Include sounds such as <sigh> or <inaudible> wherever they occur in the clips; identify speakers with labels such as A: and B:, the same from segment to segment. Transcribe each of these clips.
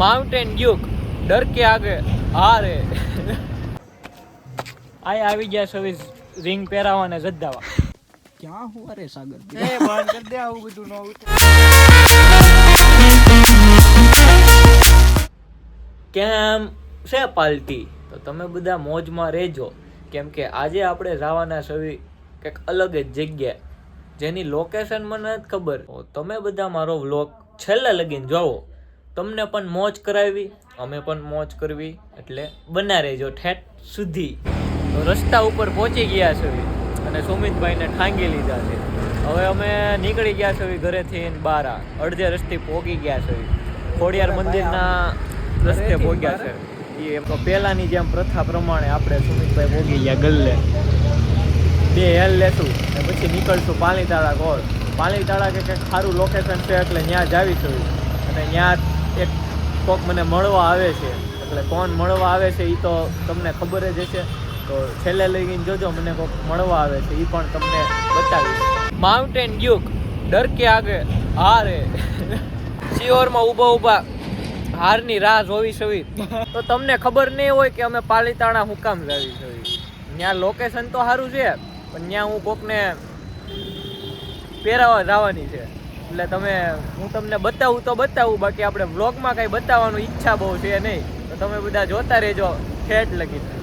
A: Mountain Duke ડર કે આગે. હારે આય આવી ગયા સર્વિસ રિંગ પહેરાવા ને જદ્દાવા.
B: ક્યાં હું અરે સાગર
A: એ બંધ કરી દે આવું બધું નો કેમ? છે પાલટી? તો તમે બધા મોજમાં રહેજો કેમ કે આજે આપણે જવાના સવી કંઈક અલગ જ જગ્યાએ જેની લોકેશન મને નથી ખબર. તમે બધા મારો વ્લોગ છેલ્લે લગીને જોવો. તમને પણ મોજ કરાવી અમે પણ મોજ કરવી એટલે બના રહેજો ઠેઠ સુધી. તો રસ્તા ઉપર પહોંચી ગયા છે અને સુમિતભાઈને ઠાંગી લીધા છે. હવે અમે નીકળી ગયા છે ઘરેથી બહાર. અડધે રસ્તે પહોંચી ગયા છે ખોડિયાર મંદિરના રસ્તે પહોંચ્યા છે. એ તો પહેલાની જેમ પ્રથા પ્રમાણે આપણે સુમિતભાઈ પહોંચી ગયા ગલ્લે. બે હેલ લેશું અને પછી નીકળશું પાલીતાળા કોળ પાલીતાળા કે કંઈક સારું લોકેશન છે એટલે ત્યાં જાવીશું અને ત્યાં એક કોક મને મળવા આવે છે. એટલે કોણ મળવા આવે છે એ તો તમને ખબર જ હશે. તો છેલ્લે લઈને જોજો, મને કોક મળવા આવે છે એ પણ તમને બતાવીશ. માઉન્ટેન ડ્યુક ડર કે આગે, હારે. સિયોરમાં ઊભા ઊભા હારની રાહ જોવી સવી તો તમને ખબર નહીં હોય કે અમે પાલીતાણા હું કામ જાવી સવી ત્યાં લોકેશન તો સારું છે, પણ ત્યાં હું કોકને પહેરાવા જવાની છે. એટલે તમે, હું તમને બતાવું તો બતાવું, બાકી આપણે વ્લોગમાં કંઈ બતાવવાનું ઈચ્છા બહુ છે નહીં. તો તમે બધા જોતા રહેજો. ઠેઠ લગી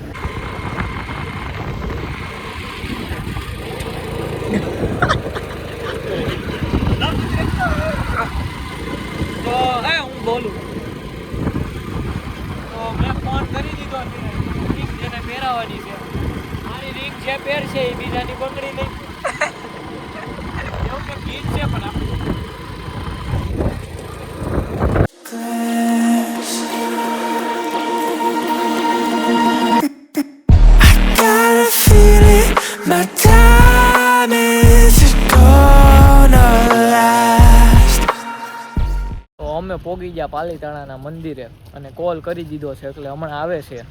A: અમે પોગી ગયા પાલીતાણાના મંદિરે અને કોલ કરી દીધો છે એટલે હમણાં આવે છે.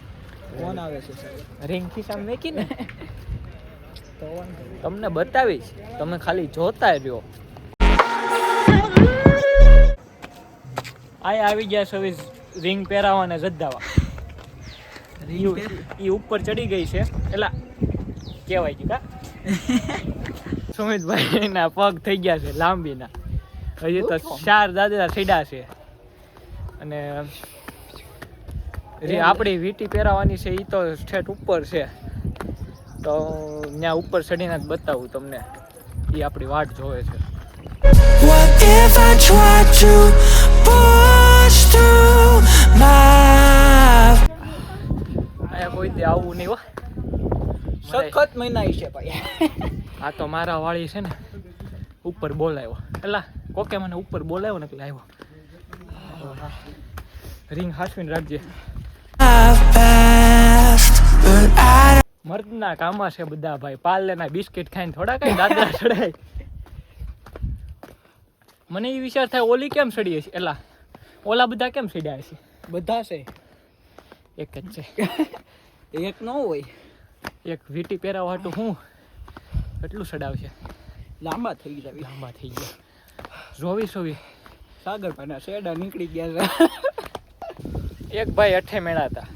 B: કોણ આવે છે સાહેબ.
A: રિંગ સામે મેકીને? તમને બતાવીશ. તમે ખાલી જોતા રહ્યો. આ આવી ગયા સવિસ રિંગ પહેરાવા ને જદ્દાવા. એ ઉપર ચડી ગઈ છે. એટલે કહેવાય છે કા? <laughs> સુમિતભાઈ ના પગ થઈ ગયા છે લાંબીના. હજી તો ચાર દાદા સીડા છે. અને જે આપણી વીટી પહેરાવાની છે એ તો ઠેઠ ઉપર છે. તો ત્યાં ઉપર ચડીને જ બતાવું તમને. એ આપણી વાટ જોવે છે. અહીંયા કોઈ દે આવું નહીં હો.
B: સખત મહિના છે ભાઈ.
A: આ તો મારા વાળી છે ને ઉપર બોલાવ્યો એલા કોકે મને ઉપર બોલાવ્યો ને એટલે આવ્યો. રિંગ હાસવીને રાખજે. મર્દના કામમાં છે બધા ભાઈ. પાર્લેના બિસ્કિટ ખાઈને થોડા કઈ દાદરા ચડાય. મને એ વિચાર થાય ઓલી કેમ સડી છે એલા ઓલા બધા કેમ સડ્યા છે?
B: બધા છે.
A: એક જ છે.
B: એક ન હોય.
A: એક વીટી પહેરાવા હાટું હું એટલું સડાવશે
B: લાંબા થઈ ગયા.
A: લાંબા થઈ ગયા. જોવી સોવી
B: સાગર પાના શેડા નીકળી ગયા છે.
A: એક ભાઈ અઠે મેળા હતા.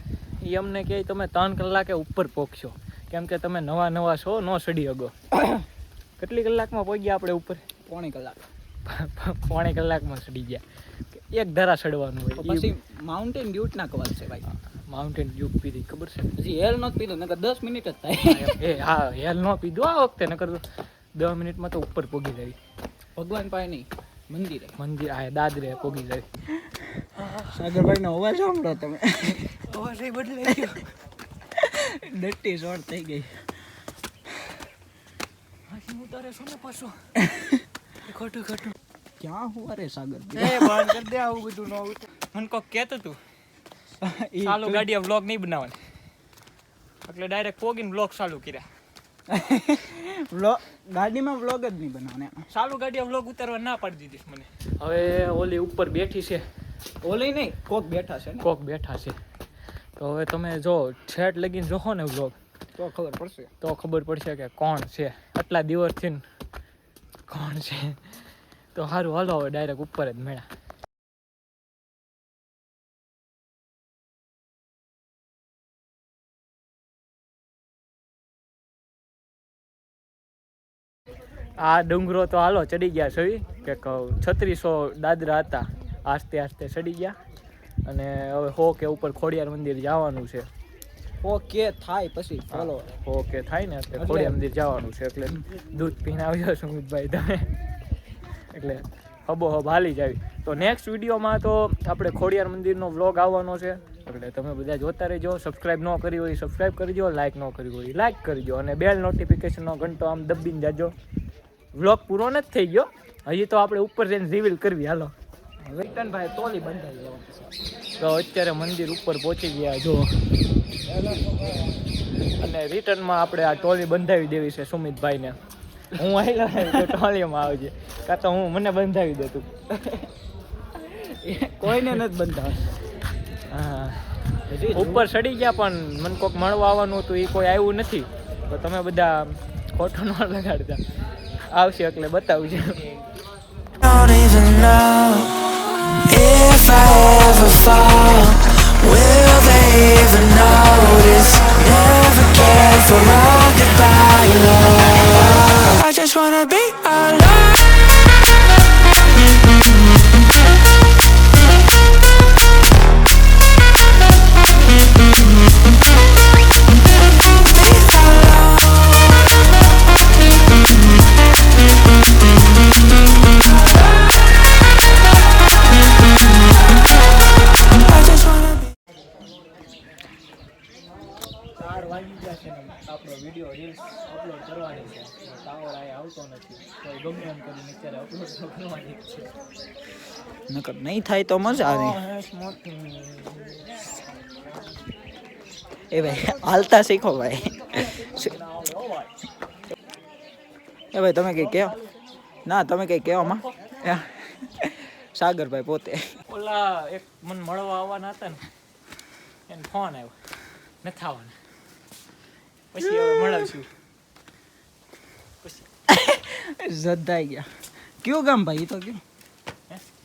A: એ અમને કહે તમે ત્રણ કલાકે ઉપર પહોંચશો કેમ કે તમે નવા નવા છો નો સડી અગો. કેટલી કલાકમાં પહોંચ્યા આપણે ઉપર?
B: પોણી કલાક.
A: પોણે કલાકમાં સડી ગયા. એક ધરા સડવાનું હોય.
B: પછી માઉન્ટેન ડ્યુટ ના કવાલ છે ભાઈ.
A: માઉન્ટેન ડ્યુક પીધી ખબર છે?
B: હજી હેલ નો પીધું નકર દસ મિનિટ જ થાય.
A: એ હા હેલ નો પીધું આ વખતે નકર દસ મિનિટમાં તો ઉપર પોગી જાય.
B: ભગવાન પાસે નહીં મંદિરે.
A: મંદિર આ દાદરે પોગી જાય.
B: સાગરભાઈ નો અવાજ સાંભળો તમે.
A: અવાજ બદલાઈ ગયો.
B: ડટ્ટી શોર્ટ થઈ ગઈ.
A: હું તારે શું ને પાછો? ખોટું ખોટું.
B: ક્યાં હું અરે સાગર
A: એ બંધ કરી દે આવું બધું નો મને કોક કહેતો તું ચાલુ ગાડીયા વ્લોગ નહીં બનાવવાની. એટલે ડાયરેક્ટ પોગીને વ્લોગ ચાલુ કર્યા. <laughs>
B: વ્લોગ ગાડીમાં વ્લોગ જ નહીં બનાવવાના.
A: સારું ગાડી વ્લોગ ઉતારવા ના પાડી દીધી મને. હવે ઓલી ઉપર બેઠી છે.
B: ઓલી નહીં કોક બેઠા છે ને.
A: કોક બેઠા છે. તો હવે તમે જો છેટ લગીને જોહો ને વ્લોગ
B: તો ખબર પડશે.
A: તો ખબર પડશે કે કોણ છે. આટલા દિવસથી ને કોણ છે. તો સારું હાલો હવે ડાયરેક્ટ ઉપર જ મેળા આ ડુંગરો તો હાલો ચડી ગયા છે કે છત્રીસો દાદરા હતા. આસ્તે આસ્તે ચડી ગયા. અને હવે હો કે ઉપર ખોડિયાર મંદિર જવાનું છે.
B: ઓકે થાય પછી ચાલો
A: હો કે થાય ને એટલે ખોડિયાર મંદિર જવાનું છે એટલે દૂધ પીને આવજો સુમિતભાઈ તમે. એટલે હબો હબ હાલી જાવી તો નેક્સ્ટ વિડીયોમાં તો આપણે ખોડિયાર મંદિરનો વ્લોગ આવવાનો છે. એટલે તમે બધા જોતા રહેજો. સબસ્ક્રાઇબ ન કરી હોય સબસ્ક્રાઇબ કરજો લાઇક ન કરી હોય લાઇક કરજો અને બેલ નોટિફિકેશનનો ઘંટો આમ દબીને જાજો. વ્લોગ પૂરો નથી થઈ ગયો. હજી તો આપણે ઉપર જઈને રિવીલ કરવી. હાલો.
B: વિકટન ભાઈ તોલી બંધાઈ ગયો.
A: તો અત્યારે મંદિર ઉપર પહોંચી ગયા જો. અને રિટર્નમાં આપણે આ ટોલી બંધાવી દેવી છે સુમિતભાઈને. હું આવેલો તો ટોલીમાં આવજે. કાં તો હું મને બંધાવી દે તું.
B: કોઈને નથી બંધાવ
A: હા. ઉપર ચડી ગયા પણ મને કોઈક મળવા આવવાનું હતું એ કોઈ આવ્યું નથી. તો તમે બધા ખોટું ન લગાડતા. આવશે એટલે બતાવજો
C: know if I ever fall. Will they even notice?
A: આવતો નથી. તો ગમે એમ કરીને અત્યારે અપલોડ તો કરવાની છે.
B: નકર નહીં થાય તો મજા આવે. એ ભાઈ હાલતા શીખો ભાઈ. એ ભાઈ તમે કઈ કહો ના તમે કઈ કહો માં? સાગરભાઈ પોતે.
A: ઓલા એક મને મળવા આવવાના હતા ને એને ફોન આવ્યો નથી આવવાના. પછી મળાવશું.
B: જધાઈ ગયા કયું ગામ ભાઈ તો કયું?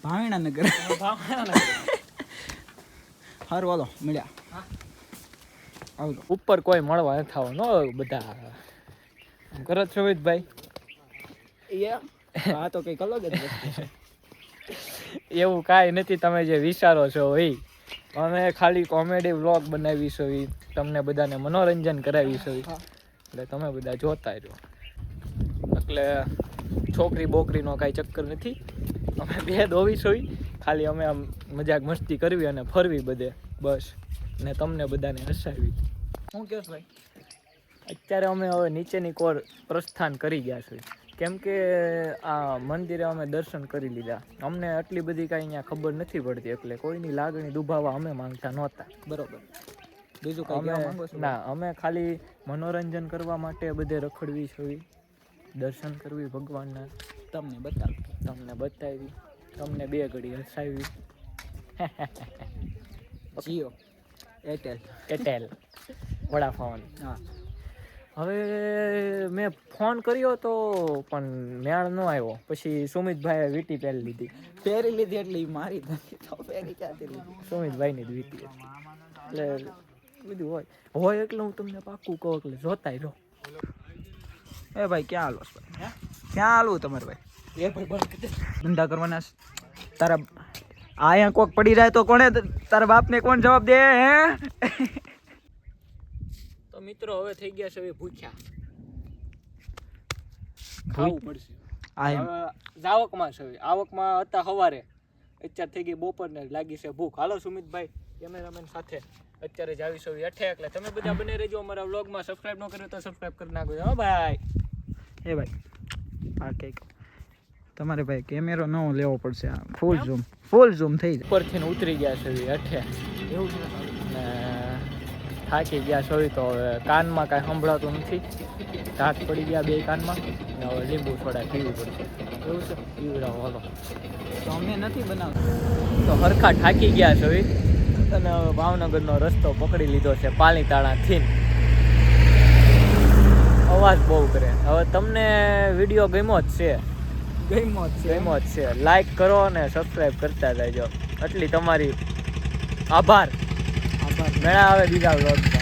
B: ભાવણા નગર
A: ને.
B: હાલો મળ્યા
A: હા.
B: આવજો
A: ઉપર કોઈ મળવા નથી ન બધા. કરો છો ભાઈ
B: આ તો કંઈક અલગ જ
A: એવું કાંઈ નથી તમે જે વિચારો છો એ અમે ખાલી કોમેડી વ્લોગ બનાવીશું તમને બધાને મનોરંજન કરાવીશું ઈ. એટલે તમે બધા જોતા રહ્યો એટલે છોકરી બોકરીનો કાંઈ ચક્કર નથી. અમે બે દોવી ઈ. ખાલી અમે આમ મજાક મસ્તી કરવી અને ફરવી બધે બસ. ને તમને બધાને હસાવી.
B: શું કહેશ ભાઈ?
A: અત્યારે અમે હવે નીચેની કોર પ્રસ્થાન કરી ગયા છીએ કેમ કે આ મંદિરે અમે દર્શન કરી લીધા. અમને આટલી બધી કાંઈ અહીંયા ખબર નથી પડતી એટલે કોઈની લાગણી દુભાવવા અમે માંગતા નહોતા.
B: બરોબર. બીજું કઈ
A: ના અમે ખાલી મનોરંજન કરવા માટે બધે રખડવી છે. દર્શન કરવી ભગવાનના
B: તમને બતાવી
A: તમને બતાવી તમને બે ઘડી હસાવી. <laughs>
B: જીઓ. એરટેલ
A: એરટેલ વડાફોન
B: હા.
A: હવે મેં ફોન કર્યો તો પણ મેળ ન આવ્યો. પછી સુમિતભાઈએ વીટી પહેરી લીધી.
B: પહેરી લીધી એટલે મારી તો પહેરી ક્યાંથી લીધી?
A: સુમિતભાઈની જ વીટી એટલે બધું હોય. હોય એટલે હું તમને પાક્કું કહું એટલે જોતાય રહો.
B: એ ભાઈ ક્યાં હાલો ભાઈ ક્યાં હાલવું તમારે ભાઈ?
A: એ ભાઈ
B: ધંધા કરવાના તારા તારા અહીંયા કોક પડી જાય તો કોણે તારા બાપને કોણ જવાબ દે હે?
A: તો મિત્રો હવે થઈ ગયા છે હવે ભૂખ્યા. ખાવું પડશે. આવકમાં છે. આવકમાં હતા સવારે. અત્યારે થઈ ગઈ બપોરને લાગી છે ભૂખ. હાલો સુમિતભાઈ કેમેરામેન સાથે. અત્યારે જાવી છે હવે અઠે. એટલે તમે બધા બને રહેજો અમારા વ્લોગમાં. સબસ્ક્રાઇબ ન કર્યું તો સબસ્ક્રાઇબ કરી નાખો હો ભાઈ.
B: એ ભાઈ આ કંઈક. તમારે ભાઈ કેમેરો ન લેવો પડશે આ. ફૂલ ઝૂમ ફૂલ ઝૂમ થઈ જાય.
A: ઉપરથી ને ઉતરી ગયા છે અઠે.
B: એવું છે?
A: થાકી ગયા છો તો હવે કાનમાં કાંઈ સંભળાતું નથી. ધાક પડી ગયા બે કાનમાં. ને હવે લીંબુ થોડા પીવું પડશે. એવું છે? પીવડાવો હાલો.
B: તો અમે નથી બનાવતા.
A: તો હરખા થાકી ગયા છે હવે. અને ભાવનગરનો રસ્તો પકડી લીધો છે પાલીતાણાથી. અવાજ બહુ કરે. હવે તમને વીડિયો ગમ્યો જ છે.
B: ગમ્યો જ છે.
A: ગમ્યો જ છે. લાઈક કરો અને સબસ્ક્રાઈબ કરતા રહેજો એટલી તમારી આભાર.
B: આભાર.
A: મેળા આવે બીજા વ્લોગમાં